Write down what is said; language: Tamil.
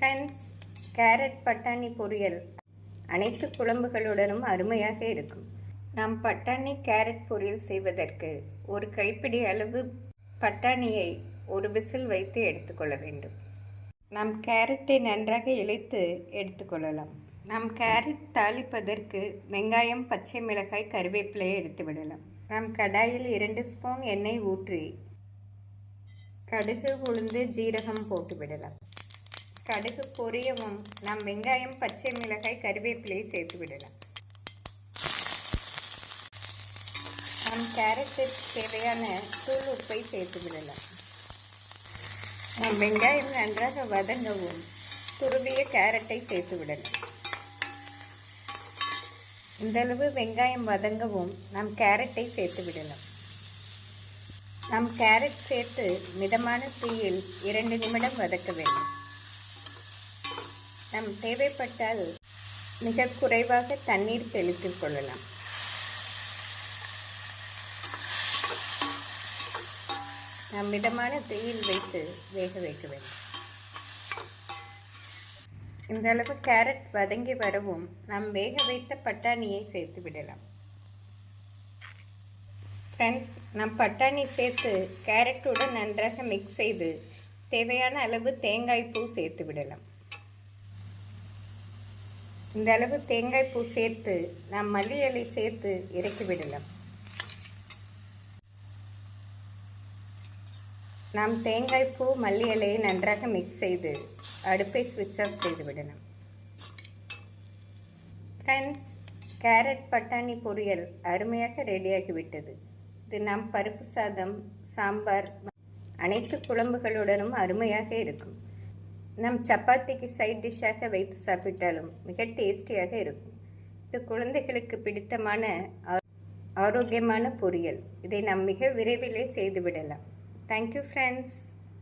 ஃப்ரெண்ட்ஸ் கேரட் பட்டாணி பொரியல். அனைத்து குழம்புகளுடனும் அருமையாக இருக்கும். நாம் பட்டாணி கேரட் பொரியல் செய்வதற்கு ஒரு கைப்பிடி அளவு பட்டாணியை ஒரு விசில் வைத்து எடுத்துக்கொள்ள வேண்டும். நாம் கேரட்டை நன்றாக இழைத்து எடுத்துக்கொள்ளலாம் நாம் கேரட் தாளிப்பதற்கு வெங்காயம் பச்சை மிளகாய் கருவேப்பிலையை எடுத்து விடலாம். நாம் கடாயில் இரண்டு ஸ்பூன் எண்ணெய் ஊற்றி கடுகு உளுந்து ஜீரகம் போட்டு விடலாம். கடுகு பொரியவும் நாம் வெங்காயம் பச்சை மிளகாய் கருவேப்பிலையை சேர்த்து விடலாம். நாம் கேரட்டுக்கு தேவையான தூள் உப்பை சேர்த்து விடலாம். நாம் வெங்காயம் நன்றாக வதங்கவும் துருவிய கேரட்டை சேர்த்து விடலாம். இந்தளவு வெங்காயம் வதங்கவும் நாம் கேரட்டை சேர்த்து விடலாம். நாம் கேரட் சேர்த்து மிதமான தீயில் இரண்டு நிமிடம் வதக்க வேண்டும். நம் தேவைப்பட்டால் மிக குறைவாக தண்ணீர் தெளித்துக் கொள்ளலாம். நாம் மிதமான தீயில் வைத்து வேக வைக்க வேண்டும். இந்த அளவு கேரட் வதங்கி வரவும் நாம் வேக வைத்த பட்டாணியை சேர்த்து விடலாம். ஃப்ரெண்ட்ஸ் நாம் பட்டாணி சேர்த்து கேரட்டுடன் நன்றாக மிக்ஸ் செய்து தேவையான அளவு தேங்காய் பூ சேர்த்து விடலாம். இந்த அளவு தேங்காய் பூ சேர்த்து நாம் மல்லி இலை சேர்த்து இறக்கி விடலாம். நாம் தேங்காய் பூ மல்லி இலையை நன்றாக மிக்ஸ் செய்து அடுப்பை ஸ்விட்ச் ஆஃப் செய்து விடலாம். ஃப்ரெண்ட்ஸ் கேரட் பட்டாணி பொரியல் அருமையாக ரெடியாகிவிட்டது இது நாம் பருப்பு சாதம் சாம்பார் அனைத்து குழம்புகளுடனும் அருமையாக இருக்கும். நம் சப்பாத்திக்கு சைட் டிஷ்ஷாக வைத்து சாப்பிட்டாலும் மிக டேஸ்டியாக இருக்கும். இது குழந்தைகளுக்கு பிடித்தமான ஆ- ஆரோக்கியமான பொரியல். இதை நாம் மிக விரைவிலே செய்துவிடலாம் தேங்க்யூ ஃப்ரெண்ட்ஸ்